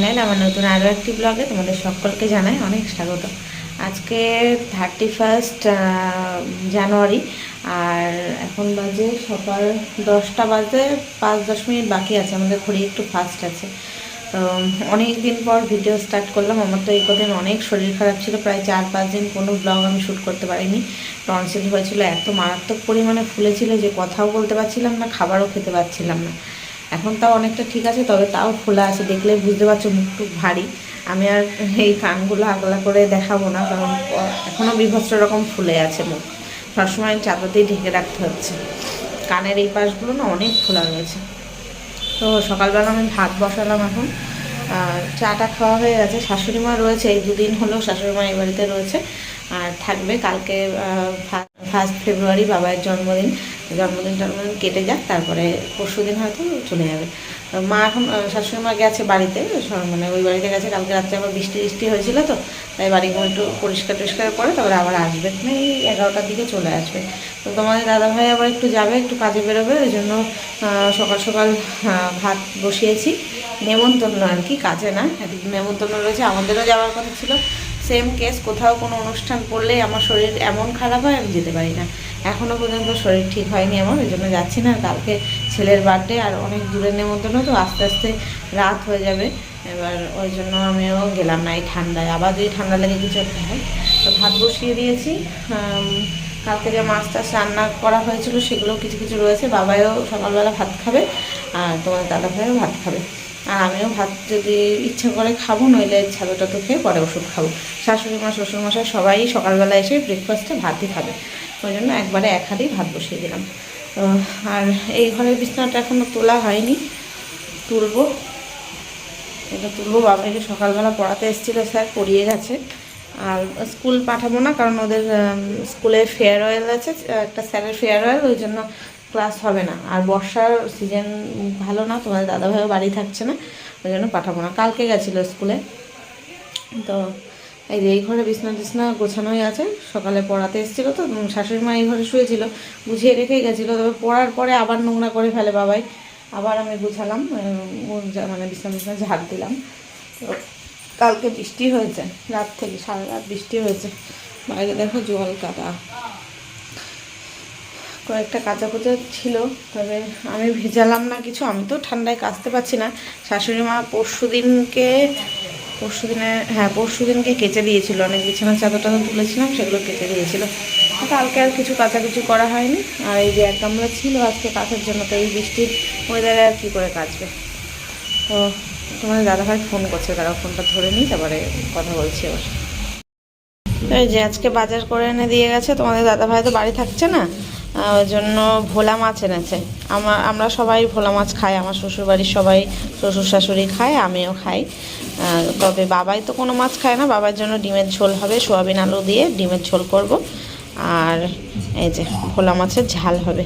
Channel আমার নতুন আরও একটি ব্লগে তোমাদের সকলকে জানাই অনেক স্বাগত। আজকে থার্টি ফার্স্ট জানুয়ারি, আর এখন বাজে সকাল দশটা বাজে পাঁচ দশ মিনিট বাকি আছে, আমাদের ঘড়ি একটু ফাস্ট আছে। তো অনেক দিন পর ভিডিও স্টার্ট করলাম, আমার তো এই কদিন অনেক শরীর খারাপ ছিল, প্রায় চার পাঁচ দিন কোনো ব্লগ আমি শ্যুট করতে পারিনি। টনসিল হয়েছিল, এত মারাত্মক পরিমাণে ফুলেছিল যে কথাও বলতে পারছিলাম না, খাবারও খেতে পারছিলাম না। এখন তাও অনেকটা ঠিক আছে, তবে তাও খোলা আছে, দেখলে বুঝতে পারছ মুখটু ভারী। আমি আর এই কানগুলো আগলা করে দেখাবো না, কারণ এখনও বিভৎস রকম ফুলে আছে মুখ। সবসময় চাদর ঢেকে রাখতে হচ্ছে। কানের এই পাশগুলো না অনেক ফোলা রয়েছে। তো সকালবেলা আমি ভাত বসালাম এখন। চাটা খাওয়া হয়ে গেছে। শাশুড়ি মা রয়েছে, এই দুদিন হলেও শাশুড়ি মা এই বাড়িতে রয়েছে। আর থাকবে কালকে ফার্স্ট ফেব্রুয়ারি বাবার জন্মদিন। জন্মদিন টন্মদিন কেটে যাক, তারপরে পরশু দিন হয়তো চলে যাবে। মা এখন শাশুড়ি মা গেছে বাড়িতে মানে ওই বাড়িতে গেছে, কালকে রাত্রে আবার বৃষ্টি বৃষ্টি হয়েছিল তো, তাই বাড়িগুলো একটু পরিষ্কার টরিষ্কার করে তারপরে আবার আসবে। মানে এই এগারোটার দিকে চলে আসবে। তো তোমাদের দাদাভাই আবার একটু যাবে, একটু কাজে বেরোবে, ওই জন্য সকাল সকাল ভাত বসিয়েছি। নেমন্তন্ন আর কি, কাজে না নেমন্তন্ন রয়েছে, আমাদেরও যাওয়ার কথা ছিল। সেম কেস, কোথাও কোনো অনুষ্ঠান পড়লে আমার শরীর এমন খারাপ হয়, আমি যেতে পারি না। এখনও পর্যন্ত শরীর ঠিক হয়নি আমার ওই জন্য যাচ্ছি না। কালকে ছেলের বার্থডে আর অনেক দূরে নেমন্তন্ন, তো আস্তে আস্তে রাত হয়ে যাবে। এবার ওই জন্য আমিও গেলাম না এই ঠান্ডায়। আবার যদি ঠান্ডা লেগে কিছু একটা হয়, তো ভাত বসিয়ে দিয়েছি। কালকে যে মাছ টাছ রান্না করা হয়েছিল, সেগুলো কিছু কিছু রয়েছে। বাবাও সকালবেলা ভাত খাবে, আর তোমার দাদা ভাইও ভাত খাবে। আর আমিও ভাত যদি ইচ্ছা করে খাব, নইলে ছাদু টাতু খেয়ে পরে ওষুধ খাব। শাশুড়ি মা শ্বশুরমশাই সবাই সকালবেলা এসে ব্রেকফাস্টে ভাতই খাবে। ওই জন্য একবারে এক হাঁড়ি ভাত বসিয়ে দিলাম। আর এই ঘরের বিছানাটা এখনও তোলা হয়নি। তুলবো। এটা তুলবো। বাবাকে সকালবেলা পড়াতে এসেছিল স্যার, পড়িয়ে গেছে। আর স্কুল পাঠাবো না, কারণ ওদের স্কুলে ফেয়ারওয়েল আছে, একটা স্যারের ফেয়ারওয়েল ওই জন্য ক্লাস হবে না। আর বর্ষার সিজন ভালো না, তোমাদের দাদাভাইও বাড়ি থাকছে না, ওই জন্য পাঠাবো না। কালকে গেছিল স্কুলে। তো এই যে এই ঘরে বিছনা টিছনা গোছানোই আছে। সকালে পড়াতে এসেছিল তো শাশুড়ি মা এই ঘরে শুয়েছিল, গুছিয়ে রেখেই গেছিল। তবে পড়ার পরে আবার নোংরা করে ফেলে বাবাই। আবার আমি গুছালাম মানে বিছনা বিছনা ঝাড় দিলাম। তো কালকে বৃষ্টি হয়েছে, রাত থেকে, সারা রাত বৃষ্টি হয়েছে। বাইরে দেখো জল কাদা। কয়েকটা কাঁচা কুচা ছিল, তবে আমি ভেজালাম না কিছু। আমি তো ঠান্ডায় কাচতে পারছি না। শাশুড়ি মা পরশু দিনকে পরশু দিনে হ্যাঁ পরশু দিনকে কেচে দিয়েছিল। অনেক বিছানার চাদর টাদর তুলেছিলাম, সেগুলো কেচে দিয়েছিল। কালকে আর কিছু কাচাকুচি করা হয়নি। আর এই যে এক গামলা ছিল আজকে কাচার জন্য, তো এই বৃষ্টির ওয়েদারে আর কী করে কাচবে? তো তোমার দাদাভাই ফোন করছে, তারা ফোনটা ধরে নিই তারপরে কথা বলছি এবার এই যে আজকে বাজার করে এনে দিয়ে গেছে, তোমাদের দাদাভাই তো বাড়ি থাকছে না? ওই জন্য ভোলা মাছ এনেছে। আমার আমরা সবাই ভোলা মাছ খাই, আমার শ্বশুরবাড়ির সবাই শ্বশুর শাশুড়ি খায়, আমিও খাই। তবে বাবাই তো কোনো মাছ খায় না, বাবার জন্য ডিমের ঝোল হবে, সোয়াবিন আলু দিয়ে ডিমের ঝোল করব। আর এই যে ভোলা মাছের ঝাল হবে।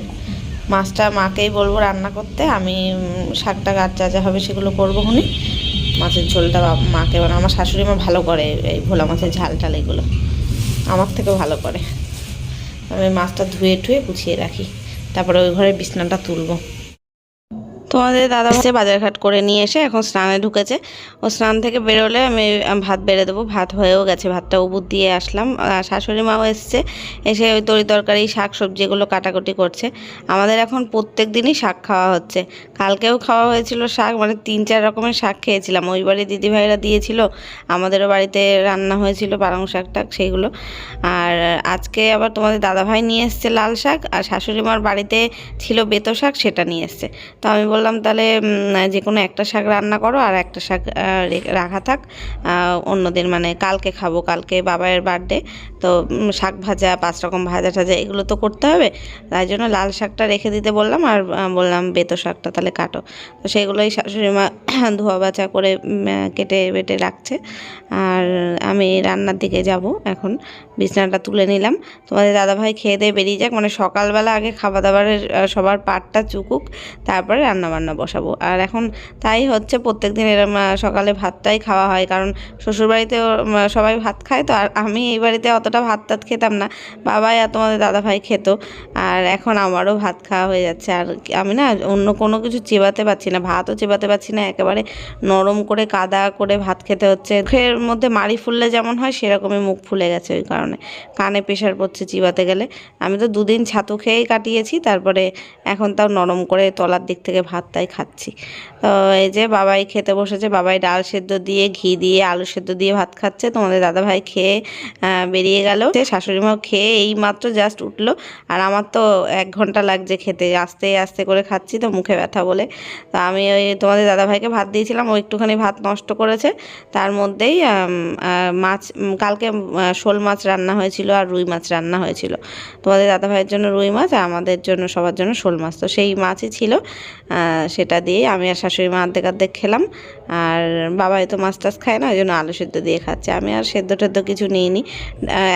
মাছটা মাকেই বলব রান্না করতে, আমি শাকটা গাছ যা যা হবে সেগুলো করব হুনি মাছের ঝোলটা মাকে মানে আমার শাশুড়ি মা ভালো করে এই ভোলা মাছের ঝাল টাল এগুলো। আমার থেকেও ভালো করে। আমি মাছটা ধুয়ে ঠুয়ে গুছিয়ে রাখি। তারপরে ওই ঘরে বিছনাটা তুলবো। তোমাদের দাদা হচ্ছে বাজারঘাট করে নিয়ে এসে এখন স্নানে ঢুকেছে। ও স্নান থেকে বেরোলে আমি ভাত বেড়ে দেবো। ভাত হয়েও গেছে, ভাতটা উবুর দিয়ে আসলাম। আর শাশুড়ি মাও এসছে, এসে ওই তরি তরকারি, শাক সবজি এগুলো কাটাকুটি করছে। আমাদের এখন প্রত্যেক দিনই শাক খাওয়া হচ্ছে। কালকেও খাওয়া হয়েছিল শাক মানে তিন, চার রকমের শাক খেয়েছিলাম। ওই বাড়ি দিদিভাইরা দিয়েছিল, আমাদেরও বাড়িতে রান্না হয়েছিল পালং শাক টাক সেইগুলো। আর আজকে আবার তোমাদের দাদাভাই নিয়ে এসছে লাল শাক, আর শাশুড়ি মার বাড়িতে ছিল বেতো শাক, সেটা নিয়ে এসছে। তো আমি বললাম তাহলে যে কোনো একটা শাক রান্না করো আর একটা শাক রাখা থাক। অন্যদিন মানে কালকে খাব, কালকে বাবার বার্থডে তো শাক ভাজা, পাঁচ রকম ভাজা টাজা এগুলো তো করতে হবে। তাই জন্য লাল শাকটা রেখে দিতে বললাম আর বললাম, বেতো শাকটা তাহলে কাটো। তো সেগুলোই শাশুড়ি মা ধোয়া বাছা করে কেটে বেটে রাখছে। আর আমি রান্নার দিকে যাব এখন। বিছানাটা তুলে নিলাম। তোমাদের দাদাভাই খেয়ে দিয়ে বেরিয়ে যাক। মানে সকালবেলা আগে খাবার দাবারের সবার পাটটা চুকুক, তারপরে রান্না বান্না বসাবো। আর এখন তাই হচ্ছে প্রত্যেক দিন এরম সকালে ভাতটাই খাওয়া হয়। কারণ শ্বশুরবাড়িতে সবাই ভাত খায় তো। আর আমি এই বাড়িতে অতটা ভাত টাত খেতাম না। বাবাই আর তোমাদের দাদা ভাই খেত। আর এখন আমারও ভাত খাওয়া হয়ে যাচ্ছে। আর আমি না অন্য কোনো কিছু চেবাতে পারছি না। ভাতও চেবাতে পারছি না। একেবারে নরম করে কাদা করে ভাত খেতে হচ্ছে। মুখের মধ্যে মাড়ি ফুললে যেমন হয়, সেরকমই মুখ ফুলে গেছে ওই কারণে। কানে প্রেশার পড়ছে চিবাতে গেলে। আমি তো দুদিন ছাতু খেয়েই কাটিয়েছি। তারপরে এখন তাও নরম করে তলার দিক থেকে ভাতটাই খাচ্ছি। তো এই যে বাবাই খেতে বসেছে, বাবাই ডাল সেদ্ধ দিয়ে, ঘি দিয়ে, আলু সেদ্ধ দিয়ে ভাত খাচ্ছে। তোমাদের দাদা ভাই খেয়ে বেরিয়ে গেল। শাশুড়ি মাও খেয়ে এই মাত্র জাস্ট উঠল। আর আমার তো এক ঘণ্টা লাগছে খেতে। আস্তে আস্তে করে খাচ্ছি তো মুখে ব্যথা বলে। তো আমি ওই তোমাদের দাদা ভাইকে ভাত দিয়েছিলাম। ও একটুখানি ভাত নষ্ট করেছে। তার মধ্যেই মাছ কালকে শোল মাছ রান্না হয়েছিল আর রুই মাছ রান্না হয়েছিল। তোমাদের দাদা ভাইয়ের জন্য রুই মাছ আর আমাদের জন্য, সবার জন্য শোল মাছ। তো সেই মাছই ছিল। সেটা দিয়ে আমি আর শাশুড়ি মা অর্ধেক অর্ধেক খেলাম। আর বাবাই তো মাছ টাছ খায় না, ওই জন্য আলু সেদ্ধ দিয়ে খাচ্ছে। আমি আর সেদ্ধ টেদ্ধ কিছু নিইনি।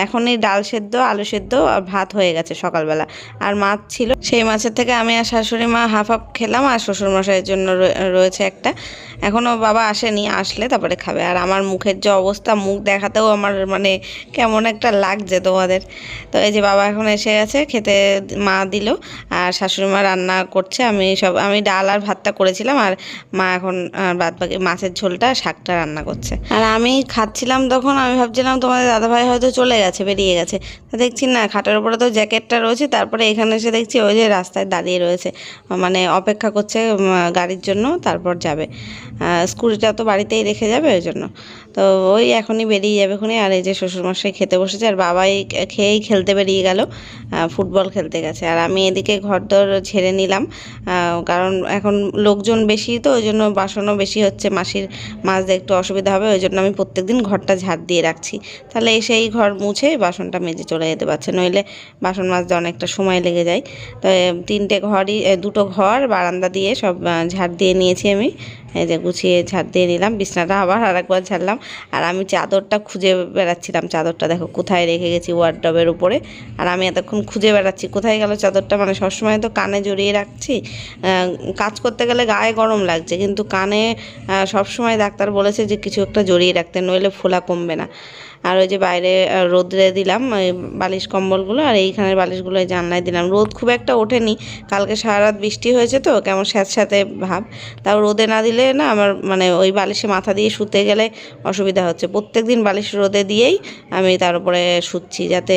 এখন এই ডাল সেদ্ধ, আলু সেদ্ধ আর ভাত হয়ে গেছে সকালবেলা। আর মাছ ছিল, সেই মাছের থেকে আমি আর শাশুড়ি মা হাফ হাফ খেলাম আর শ্বশুর মশাইয়ের জন্য রয়ে- রয়েছে একটা। এখনও বাবা আসেনি, আসলে তারপরে খাবে। আর আমার মুখের যে অবস্থা, মুখ দেখাতেও আমার মানে কেমন একটা লাগছে তোমাদের। তো এই যে বাবা এখন এসে গেছে, খেতে মা দিল আর শাশুড়ি মা রান্না করছে। আমি সব, আমি ডাল আর ভাতটা করেছিলাম আর মা এখন বাদ বাকি মাছের ঝোলটা, শাকটা রান্না করছে। আর আমি খাচ্ছিলাম তখন, আমি ভাবছিলাম তোমাদের দাদাভাই হয়তো চলে গেছে, বেরিয়ে গেছে। তা দেখছি না, খাটের উপরে তো জ্যাকেটটা রয়েছে, তারপরে এখানে এসে দেখছি ওই যে রাস্তায় দাঁড়িয়ে রয়েছে। মানে অপেক্ষা করছে গাড়ির জন্য, তারপর যাবে। স্কুটিটা তো বাড়িতেই রেখে যাবে, ওই জন্য। তো ওই এখনই বেরিয়ে যাবে খুনি। আর এই যে শ্বশুরমশাই খেতে বসেছে, আর বাবাই খেয়েই খেলতে বেরিয়ে গেল ফুটবল খেলতে গেছে। আর আমি এদিকে ঘরদর ঝেড়ে নিলাম কারণ এখন লোকজন বেশি তো, ওই জন্য বাসনও বেশি হচ্ছে। মাসির মাজতে একটু অসুবিধা হবে, ওই জন্য আমি প্রত্যেকদিন ঘরটা ঝাড় দিয়ে রাখছি। তাহলে এসে এই ঘর মুছে বাসনটা মেজে চলে যেতে পারছে, নইলে বাসন মাজতে অনেকটা সময় লেগে যায়। তো তিনটে ঘরই দুটো ঘর, বারান্দা দিয়ে সব ঝাড় দিয়ে নিয়েছি আমি। এই যে গুছিয়ে ঝাড় দিয়ে নিলাম, বিছনাটা আবার আরেকবার ছাড়লাম আর আমি চাদরটা খুঁজে বেড়াচ্ছিলাম, চাদরটা দেখো কোথায় রেখে গেছি ওয়ার্ডবের উপরে। আর আমি এতক্ষণ খুঁজে বেড়াচ্ছি, কোথায় গেল চাদরটা? মানে সবসময় তো কানে জড়িয়ে রাখছি। কাজ করতে গেলে গায়ে গরম লাগছে, কিন্তু কানে সবসময় ডাক্তার বলেছে যে কিছু একটা জড়িয়ে রাখতে, নইলে ফোলা কমবে না। আর ওই যে বাইরে রোদ্রে দিলাম বালিশ কম্বলগুলো, আর এইখানের বালিশগুলো জানলায় দিলাম। রোদ খুব একটা ওঠেনি, কালকে সারা রাত বৃষ্টি হয়েছে তো, কেমন স্যাঁতস্যাঁতে ভাব। তাও রোদে না দিলে না আমার মানে ওই বালিশে মাথা দিয়ে শুতে গেলে অসুবিধা হচ্ছে। প্রত্যেক দিন বালিশ রোদে দিয়েই আমি তার উপরে শুচ্ছি, যাতে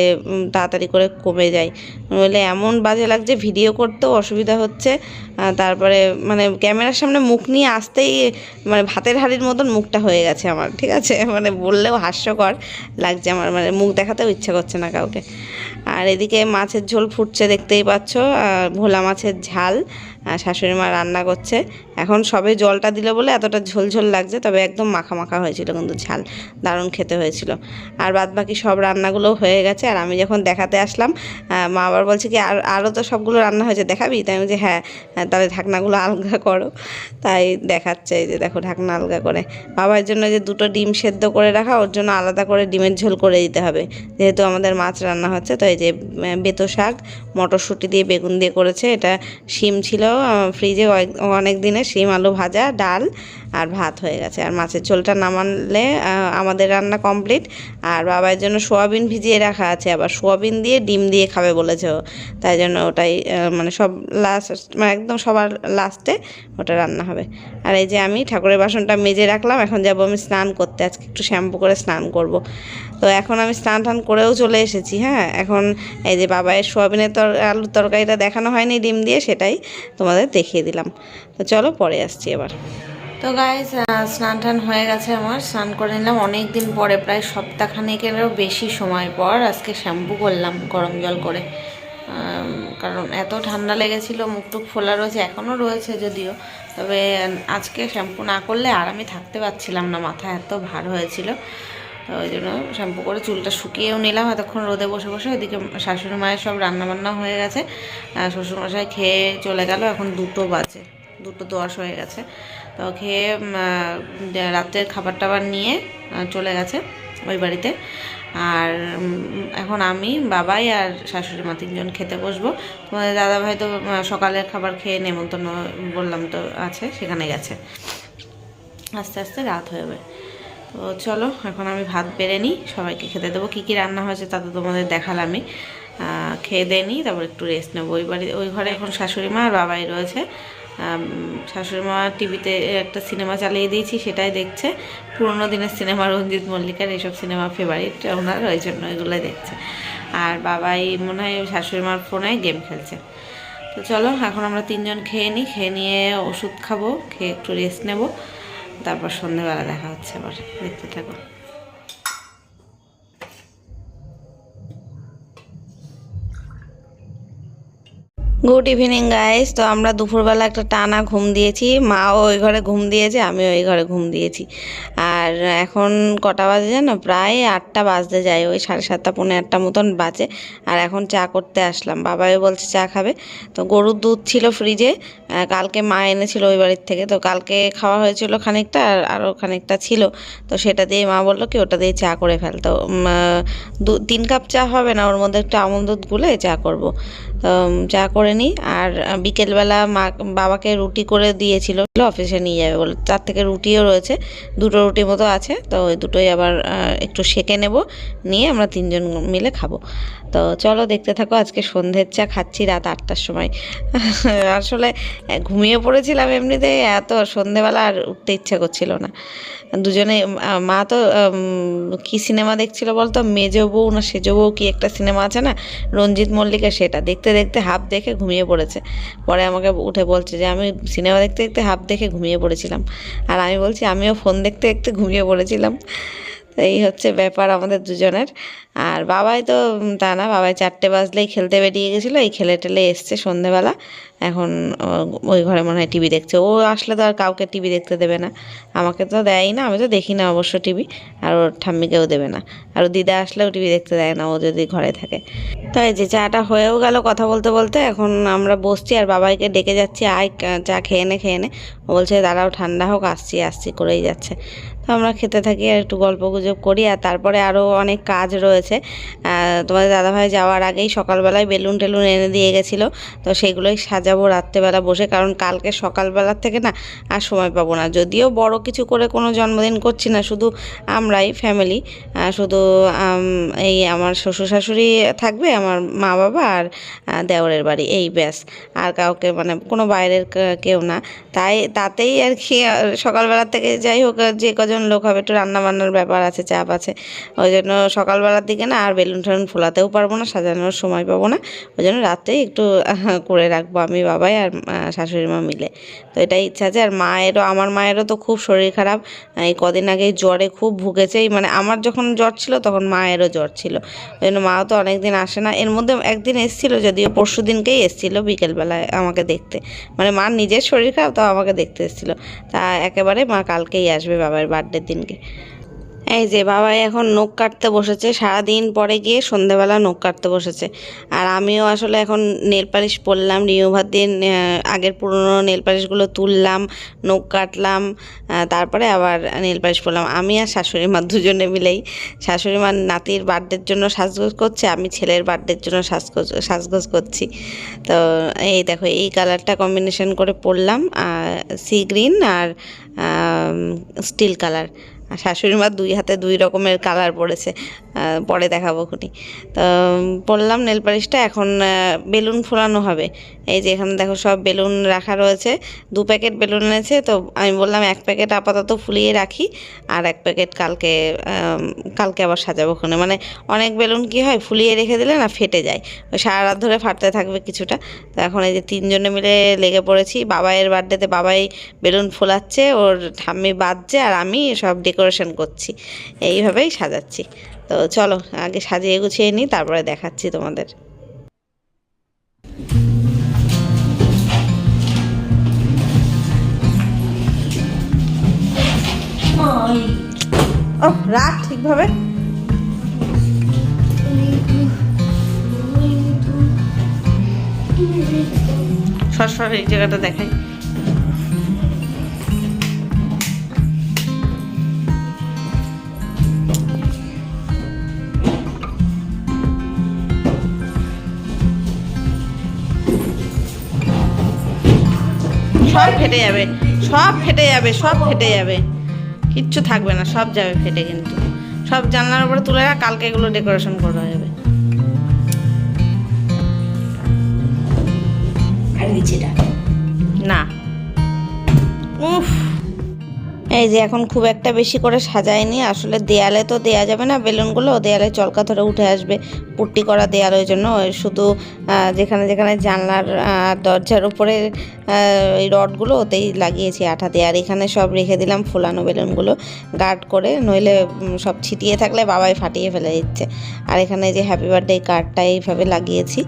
তাড়াতাড়ি করে কমে যায়। নইলে এমন বাজে লাগছে, ভিডিও করতেও অসুবিধা হচ্ছে। তারপরে মানে ক্যামেরার সামনে মুখ নিয়ে আসতেই মানে ভাতের হাড়ির মতন মুখটা হয়ে গেছে আমার, ঠিক আছে? মানে বললেও হাস্যকর। লাগছে আমার মানে মুখ দেখাতেও ইচ্ছা করছে না কাউকে। আর এদিকে মাছের ঝোল ফুটছে দেখতেই পাচ্ছ ভোলা মাছের ঝাল শাশুড়ি মা রান্না করছে। এখন সবে জলটা দিল বলে এতটা ঝোল ঝোল লাগছে তবে একদম মাখা মাখা হয়েছিল কিন্তু ঝাল দারুণ খেতে হয়েছিল। আর বাদ বাকি সব রান্নাগুলো হয়ে গেছে আর আমি যখন দেখাতে আসলাম মা আবার বলছে কি আর আরও তো সবগুলো রান্না হয়েছে দেখাবি? তাই আমি যে হ্যাঁ হ্যাঁ, তাহলে ঢাকনাগুলো আলগা করো। তাই দেখাচ্ছে এই যে দেখো ঢাকনা আলগা করে। বাবার জন্য যে দুটো ডিম সেদ্ধ করে রাখা ওর জন্য আলাদা করে ডিমের ঝোল করে দিতে হবে যেহেতু আমাদের মাছ রান্না হচ্ছে তো এই যে বেতো শাক মটরশুঁটি দিয়ে বেগুন দিয়ে করেছে। এটা শিম ছিল ফ্রিজে অনেক দিনে শিম, আলু ভাজা, ডাল আর ভাত হয়ে গেছে। আর মাছের ঝোলটা নামালে আমাদের রান্না কমপ্লিট। আর বাবার জন্য সোয়াবিন ভিজিয়ে রাখা আছে। আবার সোয়াবিন দিয়ে ডিম দিয়ে খাবে বলেছে তাই জন্য ওটাই মানে সব লাস্ট মানে একদম সবার লাস্টে ওটা রান্না হবে। আর এই যে আমি ঠাকুরের বাসনটা মেজে রাখলাম, এখন যাব আমি স্নান করতে। আজকে একটু শ্যাম্পু করে স্নান করব। তো এখন আমি স্নান টান করেও চলে এসেছি হ্যাঁ? এখন এই যে বাবায়ের সোয়াবিনের তর, আলুর তরকারিটা দেখানো হয়নি, ডিম দিয়ে সেটাই তোমাদের দেখিয়ে দিলাম। তো চলো পরে আসছি এবার। তো গাইজ স্নান টান হয়ে গেছে আমার, স্নান করে নিলাম। অনেক দিন পরে, প্রায় সপ্তাহখানেকেরও বেশি সময় পর আজকে শ্যাম্পু করলাম, গরম জল করে। কারণ এত ঠান্ডা লেগেছিল, মুখ টুক ফোলা রয়েছে, এখনও রয়েছে যদিও। তবে আজকে শ্যাম্পু না করলে আর আমি থাকতে পারছিলাম না, মাথা এত ভার হয়েছিল। তো ওই জন্য শ্যাম্পু করে চুলটা শুকিয়েও নিলাম, এতক্ষণ রোদে বসে বসে। ওইদিকে শাশুড়ি মায়ের সব রান্নাবান্না হয়ে গেছে। শ্বশুরমশাই খেয়ে চলে গেল, এখন দুটো বাজে, দুটো দশ হয়ে গেছে। তো খেয়ে রাত্রের খাবার টাবার নিয়ে চলে গেছে ওই বাড়িতে। আর এখন আমি, বাবাই আর শাশুড়ি মা তিনজন খেতে বসবো। তোমাদের দাদাভাই তো সকালের খাবার খেয়ে নেমন্তন্ন বললাম তো আছে, সেখানে গেছে। আস্তে আস্তে রাত হয়ে যাবে। তো চলো, এখন আমি ভাত বেড়ে নিই, সবাইকে খেতে দেবো। কী কী রান্না হয়েছে তা তো তোমাদের দেখালামই। খেয়ে দিয়ে নিই, তারপর একটু রেস্ট নেব। ওই বাড়ি ওই ঘরে এখন শাশুড়ি মা আর বাবাই রয়েছে। শাশুড়ি মা টিভিতে একটা সিনেমা চালিয়ে দিয়েছি, সেটাই দেখছে। পুরোনো দিনের সিনেমা রঞ্জিত মল্লিকার এইসব সিনেমা ফেভারিট ওনার, ওই জন্য এগুলোই দেখছে। আর বাবাই মনে হয় শাশুড়ি মার ফোনে গেম খেলছে। তো চলো, এখন আমরা তিনজন খেয়ে নিই, খেয়ে নিয়ে ওষুধ খাব, খেয়ে একটু রেস্ট নেব। তারপর সন্ধেবেলা দেখা হচ্ছে আবার। দেখতে থাকো। গুড ইভিনিং গাইস তো আমরা দুপুরবেলা একটা টানা ঘুম দিয়েছি। মাও ওই ঘরে ঘুম দিয়েছে, আমিও ওই ঘরে ঘুম দিয়েছি। আর এখন কটা বাজে জানো? প্রায় আটটা বাজতে যায়, ওই সাড়ে সাতটা, পৌনে আটটা মতন বাজে। আর এখন চা করতে আসলাম। বাবাই বলছে চা খাবে। তো গরুর দুধ ছিল ফ্রিজে কালকে মা এনেছিল ওই বাড়ির থেকে। তো কালকে খাওয়া হয়েছিল খানিকটা আর আরও খানিকটা ছিল। তো সেটা দিয়ে মা বলল কি, ওটা দিয়ে চা করে ফেল। তো দু, তিন কাপ চা হবে না, ওর মধ্যে একটু আমন্ড দুধ গুলে চা করব। তো চা করে নিই আর বিকেলবেলা মা, বাবাকে রুটি করে দিয়েছিল। অফিসে নিয়ে যাবে বলে। তার থেকে রুটিও রয়েছে, দুটো রুটি মতো আছে। তো ওই দুটোই আবার একটু সেকে নেব, নিয়ে আমরা তিনজন মিলে খাব। তো চলো দেখতে থাকো, আজকে সন্ধ্যের চা খাচ্ছি রাত আটটার সময়। আসলে ঘুমিয়ে পড়েছিলাম এমনিতে, এত সন্ধেবেলা আর উঠতে ইচ্ছা করছিল না। দুজনে, মা তো কি সিনেমা দেখছিল বলতো? মেজো বউ না সেজো বউ কি একটা সিনেমা আছে না? রঞ্জিত মল্লিকের সেটা। দেখতে দেখতে হাফ দেখে ঘুমিয়ে পড়েছে। পরে আমাকে উঠে বলছে যে, আমি সিনেমা দেখতে দেখতে হাফ দেখে ঘুমিয়ে পড়েছিলাম। আর আমি বলছি, আমিও ফোন দেখতে দেখতে ঘুমিয়ে পড়েছিলাম। এই হচ্ছে ব্যাপার আমাদের দুজনের। আর বাবাই তো তা না, বাবাই চারটে বাজলেই খেলতে বেরিয়ে গেছিল। এই খেলে টেলে এসছে সন্ধেবেলা। এখন ওই ঘরে মনে হয় টিভি দেখছে। ও আসলে তো আর কাউকে টিভি দেখতে দেবে না। আমাকে তো দেয়ই না, আমি তো দেখি না অবশ্য টিভি। আর ওর ঠাম্মিকেও দেবে না। আর দিদা আসলেও টিভি দেখতে দেয় না, ও যদি ঘরে থাকে। তাই যে চাটা হয়েও গেল কথা বলতে বলতে, এখন আমরা বসছি আর বাবাইকে ডেকে যাচ্ছি। আয় চা খেয়ে নে খেয়ে নে। ও বলছে, দাঁড়াও, ঠান্ডা হোক, আসছি আসছি, করেই যাচ্ছে। তো আমরা খেতে থাকি আর একটু গল্প গুজব করি। আর তারপরে আরও অনেক কাজ রয়েছে। তোমাদের দাদাভাই যাওয়ার আগেই সকালবেলায় বেলুন টেলুন এনে দিয়ে গেছিল। তো সেগুলোই সাজাবো রাত্রেবেলা বসে, কারণ কালকে সকালবেলার থেকে না আর সময় পাবো না। যদিও বড় কিছু করে কোনো জন্মদিন করছি না, শুধু আমরাই ফ্যামিলি শুধু এই আমার শ্বশুর শাশুড়ি থাকবে, আমার মা বাবা আর দেওরের বাড়ি, এই ব্যাস। আর কাউকে মানে কোনো বাইরের কেউ না। তাই, তাতেই আর কি সকালবেলা থেকে যাই হোক যে কজন লোক হবে, একটু রান্না বান্নার ব্যাপার আছে, চাপ আছে। ওই জন্য সকালবেলার দিকে না আর বেলুন টেলুন ফোলাতেও পারব না, সাজানোর সময় পাবো না। ওই জন্য রাতেই একটু করে রাখব। আমি বাবাই আর শাশুড়ি মা মিলে। তো এটাই ইচ্ছা আছে। আর মায়েরও, আমার মায়েরও তো খুব শরীর খারাপ। এই কদিন আগে জ্বরে খুব ভুগেছে। মানে আমার যখন জ্বর ছিল, তখন মায়েরও জ্বর ছিল। ওই জন্য মাও তো অনেকদিন আসে না। এর মধ্যে একদিন এসেছিল, যদিও পরশু দিনকেই এসেছিল বিকেলবেলায় আমাকে দেখতে। মানে মার নিজের শরীর খারাপ, তাও আমাকে দেখতে এসেছিল। তা একেবারে মা কালকেই আসবে বাবার বার্থডের দিনকে। এই যে বাবাই এখন নখ কাটতে বসেছে সারাদিন পরে গিয়ে সন্ধেবেলা নখ কাটতে বসেছে। আর আমিও আসলে এখন নেল পালিশ পরলাম দিয়ে আহ, আগের পুরনো নেল পালিশগুলো তুললাম নখ কাটলাম তারপরে আবার নেল পালিশ পরলাম। আমি আর শাশুড়ি মা দুজনে মিলেই শাশুড়ি মার নাতির বার্থডের জন্য সাজগোজ করছে আমি ছেলের বার্থডের জন্য সাজগোজ সাজগোজ করছি। তো এই দেখো এই কালারটা কম্বিনেশন করে পরলাম সি গ্রিন আর স্টিল কালার আর শাশুড়ি মা দুই হাতে দুই রকমের কালার পড়েছে পরে দেখাবো খুনি তো পরলাম নেল পালিশটা এখন বেলুন ফোলানো হবে। এই যে এখানে দেখো সব বেলুন রাখা রয়েছে। দু প্যাকেট বেলুন এনেছে, তো আমি বললাম এক প্যাকেট আপাতত ফুলিয়ে রাখি, আর এক প্যাকেট কালকে কালকে আবার সাজাবো ওখানে মানে অনেক বেলুন কি হয়, ফুলিয়ে রেখে দিলে না ফেটে যায়। ওই সারা রাত ধরে ফাটতে থাকবে কিছুটা। তো এখন এই যে তিনজনে মিলে লেগে পড়েছি। বাবাইয়ের বার্থডেতে বাবাই বেলুন ফোলাচ্ছে, ওর ঠাম্মি বাজছে, আর আমি সব ডেকোরেশন করছি। এইভাবেই সাজাচ্ছি। তো চলো, আগে সাজিয়ে গুছিয়ে নিই, তারপরে দেখাচ্ছি তোমাদের। ও রাখ ঠিকভাবে? সর সর এই জায়গাটা দেখাই। সব ফেটে যাবে সব ফেটে যাবে সব ফেটে যাবে। কিচ্ছু থাকবে না সব যাবে ফেটে কিন্তু। সব জানলার উপরে তুলে রাখ কালকে এগুলো ডেকোরেশন করা যাবে। না। উফ। এই যে এখন খুব একটা বেশি করে সাজায়নি। আসলে দেয়ালে তো দেয়া যাবে না, বেলুনগুলো দেয়ালে চলকা ধরে উঠে আসবে, পুট্টি করা দেয়াল ওই জন্য। ওই শুধু যেখানে যেখানে জানলার দরজার উপরে এই রডগুলো ওতেই লাগিয়েছি আঠা দিয়ে। আর এখানে সব রেখে দিলাম ফুলানো বেলুনগুলো গার্ড করে, নইলে সব ছিটিয়ে থাকলে বাবাই ফাটিয়ে ফেলে দিচ্ছে। আর এখানে যে হ্যাপি বার্থডে কার্ডটা এইভাবে লাগিয়েছি।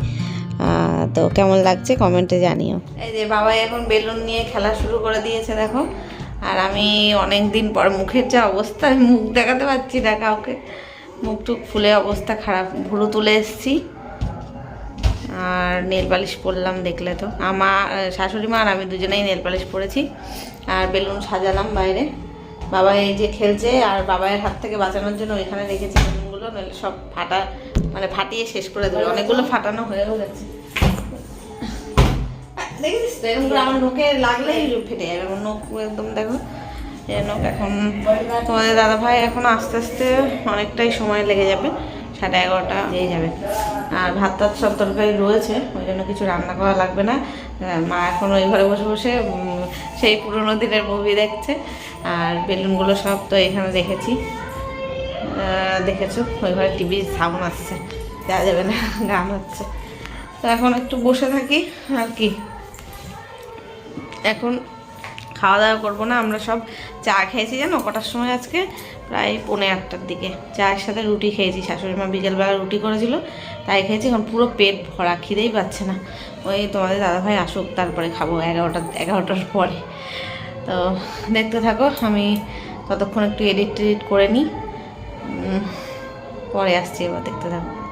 তো কেমন লাগছে কমেন্টে জানিও। এই যে বাবাই এখন বেলুন নিয়ে খেলা শুরু করে দিয়েছে, দেখো। আর আমি অনেক দিন পর মুখের যা অবস্থা, আমি মুখ দেখাতে পারছি না কাউকে। মুখ টুক ফুলে অবস্থা খারাপ, ভুরু তুলে এসছি। আর নেল পালিশ পরলাম, দেখলে তো। আমার শাশুড়ি মা আর আমি দুজনেই নেল পালিশ পরেছি। আর বেলুন সাজালাম বাইরে। বাবা এই যে খেলছে, আর বাবাইয়ের হাত থেকে বাঁচানোর জন্য ওইখানে রেখেছি বেলুনগুলো সব ফাটা মানে ফাটিয়ে শেষ করে দেবে। অনেকগুলো ফাটানো হয়েও গেছে। দেখেছিস তো? এরকম আমার নোকে লাগলেই ফেটে যাবে আমার নোক একদম দেখো নোক এখন তোমাদের দাদা ভাই এখন আস্তে আস্তে অনেকটাই সময় লেগে যাবে, সাড়ে এগারোটা হয়ে যাবে। আর ভাত টাত সব তরকারি রয়েছে, ওই জন্য কিছু রান্না করা লাগবে না। মা এখন ওই ঘরে বসে বসে সেই পুরোনো দিনের মুভি দেখছে, আর বেলুনগুলো সব তো এখানে দেখেছি। দেখেছ? ওই ঘরে টিভি সাউন্ড আসছে, দেওয়া যাবে না, গান হচ্ছে। তো এখন একটু বসে থাকি, আর কি? এখন খাওয়া দাওয়া করব না, আমরা সব চা খেয়েছি জানো? কটার সময় আজকে? প্রায় পৌনে আটটার দিকে। চায়ের সাথে রুটি খেয়েছি, শাশুড়ি মা বিকেলবেলা রুটি করেছিল, তাই খেয়েছি, এখন পুরো পেট ভরা, খিদেই পাচ্ছে না। ওই তোমাদের দাদাভাই আসুক, তারপরে খাব এগারোটা, এগারোটার পরে। তো দেখতে থাকো, আমি ততক্ষণ একটু এডিট টেডিট করে নিই। পরে আসছি এবার, দেখতে থাকো।